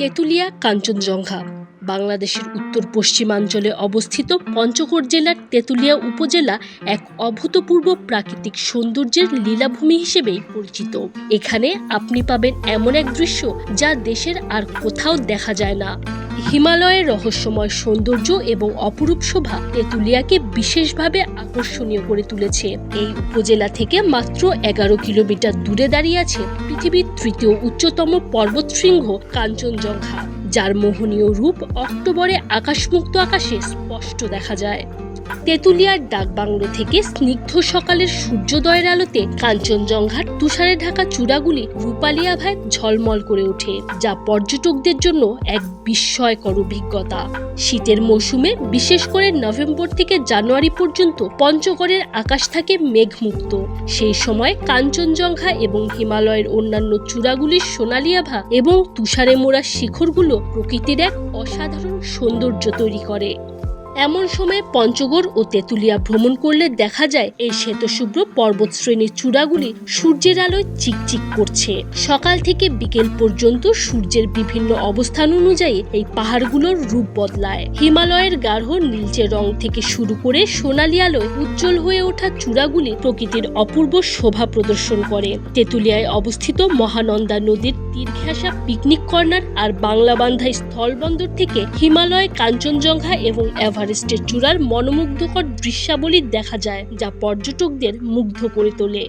তেঁতুলিয়া, কাঞ্চনজঙ্ঘা। বাংলাদেশের উত্তর পশ্চিমাঞ্চলে অবস্থিত পঞ্চগড় জেলার তেঁতুলিয়া উপজেলা এক অভূতপূর্ব প্রাকৃতিক সৌন্দর্যের লীলাভূমি হিসেবেই পরিচিত। এখানে আপনি পাবেন এমন এক দৃশ্য যা দেশের আর কোথাও দেখা যায় না। হিমালয়ের রহস্যময় সৌন্দর্য এবং অপরূপ শোভা তেঁতুলিয়াকে বিশেষভাবে আকর্ষণীয় করে তুলেছে। এই উপজেলা থেকে মাত্র এগারো কিলোমিটার দূরে দাঁড়িয়ে আছে পৃথিবীর তৃতীয় উচ্চতম পর্বতশৃঙ্গ কাঞ্চনজঙ্ঘা, যার মোহনীয় রূপ অক্টোবরে আকাশমুক্ত আকাশে স্পষ্ট দেখা যায়। তেঁতুলিয়ার ডাকবাংলো থেকে স্নিগ্ধ সকালের সূর্যোদয়ের আলোতে কাঞ্চনজঙ্ঘার তুষারে ঢাকা চূড়াগুলি রূপালী আভায় ঝলমল করে ওঠে, যা পর্যটকদের জন্য এক বিস্ময়কর অভিজ্ঞতা। শীতের মৌসুমে বিশেষ করে নভেম্বর থেকে জানুয়ারি পর্যন্ত পঞ্চগড়ের আকাশ থাকে মেঘমুক্ত। সেই সময় কাঞ্চনজঙ্ঘা এবং হিমালয়ের অন্যান্য চূড়াগুলির সোনালী আভা এবং তুষারে মোড়া শিখরগুলো প্রকৃতির এক অসাধারণ সৌন্দর্য তৈরি করে। এমন সময় পঞ্চগড় ও তেঁতুলিয়া ভ্রমণ করলে দেখা যায় এই শ্বেতশুভ্র পর্বত শ্রেণির চূড়াগুলি সূর্যের আলোয় চিকচিক করছে। সকাল থেকে বিকেল পর্যন্ত সূর্যের বিভিন্ন অবস্থান অনুযায়ী এই পাহাড়গুলোর রূপ বদলায়। হিমালয়ের গাঢ় নীলচে রং থেকে শুরু করে সোনালী আলোয় উজ্জ্বল হয়ে ওঠা চূড়াগুলি প্রকৃতির অপূর্ব শোভা প্রদর্শন করে। তেঁতুলিয়ায় অবস্থিত মহানন্দা নদীর তীর ঘেঁষা পিকনিক কর্নার আর বাংলাবান্ধা স্থলবন্দর থেকে হিমালয়, কাঞ্চনজঙ্ঘা এবং এভারেস্টের চূড়ার মনোমুগ্ধকর দৃশ্যাবলী দেখা যায় যা পর্যটকদের মুগ্ধ করে তোলে।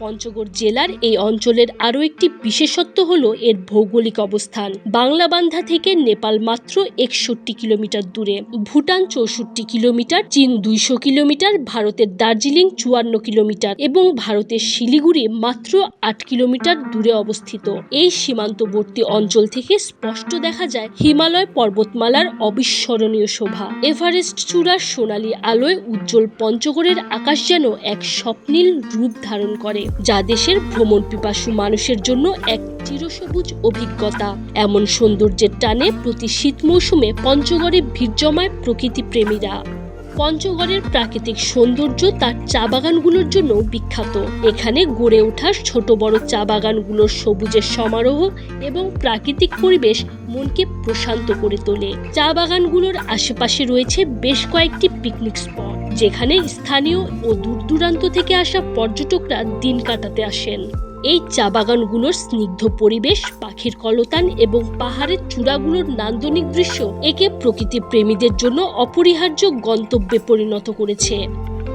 পঞ্চগড় জেলার এই অঞ্চলের আরও একটি বিশেষত্ব হল এর ভৌগোলিক অবস্থান। বাংলাবান্ধা থেকে নেপাল মাত্র একষট্টি কিলোমিটার দূরে। ভুটান চৌষট্টি কিলোমিটার, চীন দুইশো কিলোমিটার, ভারতের দার্জিলিং চুয়ান্ন কিলোমিটার এবং ভারতের শিলিগুড়ি মাত্র আট কিলোমিটার দূরে অবস্থিত। এই সীমান্তবর্তী অঞ্চল থেকে স্পষ্ট দেখা যায় হিমালয় পর্বতমালার অবিস্মরণীয় শোভা। এভারেস্ট চূড়ার সোনালী আলোয় উজ্জ্বল পঞ্চগড়ের আকাশ যেন এক স্বপ্নীল রূপ ধারণ করে। যা দেশের ভ্রমণ পিপাসু মানুষের জন্য এক চিরসবুজ অভিজ্ঞতা। এমন সৌন্দর্যের টানে প্রতি শীত মৌসুমে পঞ্চগড়ে ভিড় জমায় প্রকৃতি প্রেমীরা। পঞ্চগড়ের প্রাকৃতিক সৌন্দর্য তার চা বাগানগুলোর জন্য বিখ্যাত। এখানে গড়ে ওঠা ছোট বড় চা বাগানগুলোর সবুজের সমারোহ এবং প্রাকৃতিক পরিবেশ মনকে প্রশান্ত করে তোলে। চা বাগানগুলোর আশেপাশে রয়েছে বেশ কয়েকটি পিকনিক স্পট। যেখানে স্থানীয় ও দূর দূরান্ত থেকে আসা পর্যটকরা দিন কাটাতে আসেন। এই চা বাগানগুলোর স্নিগ্ধ পরিবেশ, পাখির কলতান এবং পাহাড়ের চূড়াগুলোর নান্দনিক দৃশ্য একে প্রকৃতি প্রেমীদের জন্য অপরিহার্য গন্তব্যে পরিণত করেছে।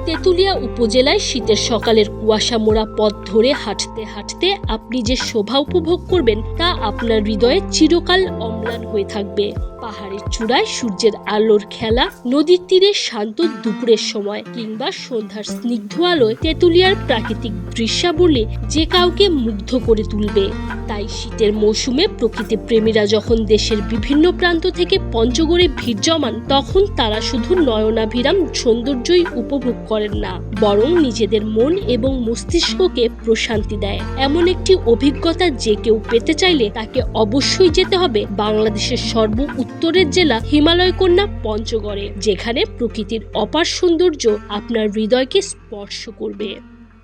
তেঁতুলিয়া উপজেলায় শীতের সকালের কুয়াশা মোড়া পথ ধরে হাঁটতে হাঁটতে আপনি যে শোভা উপভোগ করবেন তা আপনার হৃদয়ে চিরকাল অম্লান হয়ে থাকবে। পাহাড়ের চূড়ায় সূর্যের আলোর খেলা, নদীর তীরে শান্ত দুপুরের সময় কিংবা সন্ধ্যার স্নিগ্ধ আলোয় তেঁতুলিয়ার প্রাকৃতিক দৃশ্যাবলী যে কাউকে মুগ্ধ করে তুলবে। তাই শীতের মৌসুমে প্রকৃতি প্রেমীরা যখন দেশের বিভিন্ন প্রান্ত থেকে পঞ্চগড়ে ভিড় জমান, তখন তারা শুধু নয়নাভিরাম সৌন্দর্যই উপভোগ করেন না। বরং নিজেদের মন এবং মস্তিষ্ককে প্রশান্তি দেয়। এমন একটি অভিজ্ঞতা যে কেউ পেতে চাইলে তাকে অবশ্যই যেতে হবে বাংলাদেশের সর্ব উত্তরের জেলা হিমালয় কন্যা পঞ্চগড়ে, যেখানে প্রকৃতির অপার সৌন্দর্য আপনার হৃদয়কে স্পর্শ করবে।